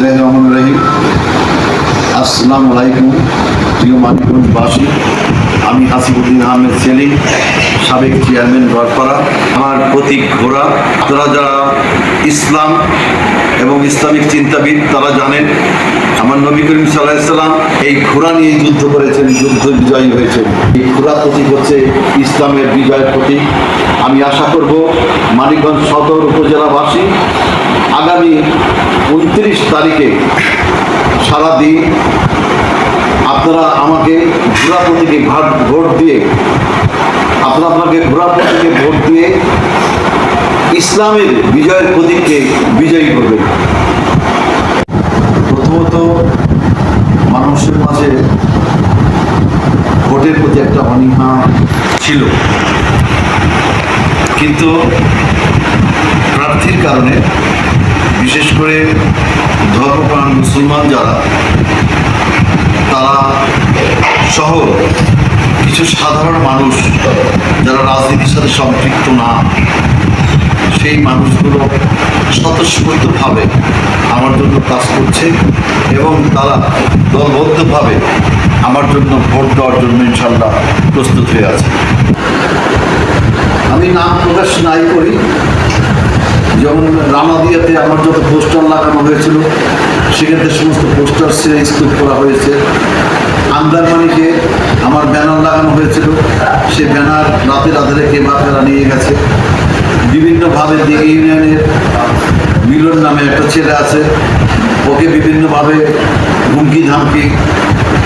বিসমিল্লাহ রহমান রহিম। আসসালামু আলাইকুম, প্রিয় মানিকগঞ্জবাসী। আমি হাসিবুদ্দিন আহমেদ সেলিম, সাবেক চেয়ারম্যান গড়পাড়া। আমার প্রতীক ঘোড়া তারা যারা ইসলাম এবং ইসলামিক চিন্তাবিদ, তারা জানেন, আমার নবী করিম সাল্লাহ এই ঘোড়া নিয়ে যুদ্ধ করেছেন, যুদ্ধ বিজয়ী হয়েছেন। এই ঘোড়া প্রতীক হচ্ছে ইসলামের বিজয়ের প্রতীক। আমি আশা করব মানিকগঞ্জ সদর উপজেলাবাসী আগামী উনত্রিশ তারিখে সারাদিন আপনারা আমাকে ঘোড়া প্রতীকে ভোট দিয়ে, আপনারা আপনাকে ঘোড়া প্রতীকে ভোট দিয়ে ইসলামের বিজয়ের প্রতীককে বিজয়ী করবেন। প্রথমত মানুষের মাঝে ভোটের প্রতি একটা অনীহা ছিল। কিন্তু প্রার্থীর কারণে বিশেষ করে ধর্মপ্রাণ মুসলমান যারা, তারা সহ কিছু সাধারণ মানুষ যারা রাজনীতির সাথে সম্পৃক্ত না, সেই মানুষগুলো স্বতঃস্ফূর্তভাবে আমার জন্য কাজ করছে এবং তারা দলবদ্ধভাবে আমার জন্য ভোট দেওয়ার জন্য ইনশাল্লাহ প্রস্তুত হয়ে আছে। আমি নাম প্রকাশ নাই করি। যেমন রামাদিয়াতে আমার যত পোস্টার লাগানো হয়েছিল, সেক্ষেত্রে সমস্ত পোস্টার স্তূপ করা হয়েছে। আন্দারমানিকে আমার ব্যানার লাগানো হয়েছিল, সে ব্যানার রাতে রাতে রেখে বাপেরা নিয়ে গেছে। বিভিন্নভাবে দিঘি ইউনিয়নের মিলন নামে একটা ছেলে আছে, ওকে বিভিন্নভাবে হুমকি ধামকি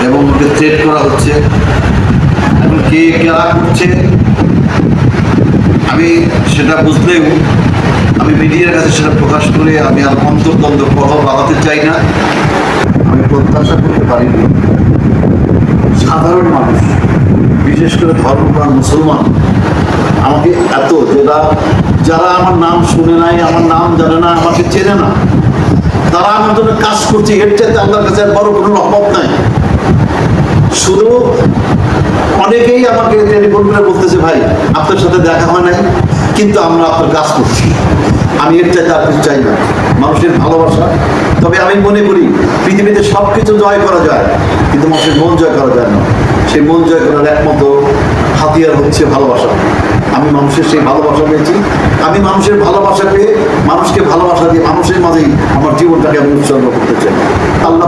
এবং ওকে থ্রেট করা হচ্ছে। এখন কে কেরা করছে, আমি সেটা বুঝলেও আমি মিডিয়ার কাছে সেটা প্রকাশ করে আমি আর অন্তর্দ্বন্দ্ব কথা বাড়াতে চাই না। আমি প্রত্যাশা করতে পারি না। সাধারণ মানুষ, বিশেষ করে ধর্মপ্রাণ মুসলমান, আমাকে এত যারা যারা আমার নাম শুনে নাই, আমার নাম জানে না, আমাকে চেনে না, তারা আমার জন্য কাজ করছে। এর চাইতে আল্লাহর কাছে বড় কোনো রহমত নাই। শুধু অনেকেই আমাকে টেলিফোন করে বলতেছে, ভাই, আপনার সাথে দেখা হয় নাই, কিন্তু আমরা আপনার কাজ করছি। আমি এর চাইতে আর কিছু চাই না। মানুষের ভালোবাসা। তবে আমি মনে করি, পৃথিবীতে সব কিছু জয় করা যায়, কিন্তু মানুষের মন জয় করা যায় না। সেই মন জয় করার একমাত্র হাতিয়ার হচ্ছে ভালোবাসা। আমি মানুষের সেই ভালোবাসা পেয়েছি। আমি মানুষের ভালোবাসা পেয়ে মানুষকে ভালোবাসা দিয়ে মানুষের মাঝেই আমার জীবনটাকে আমি উৎসর্গ করতে চাই। আল্লাহ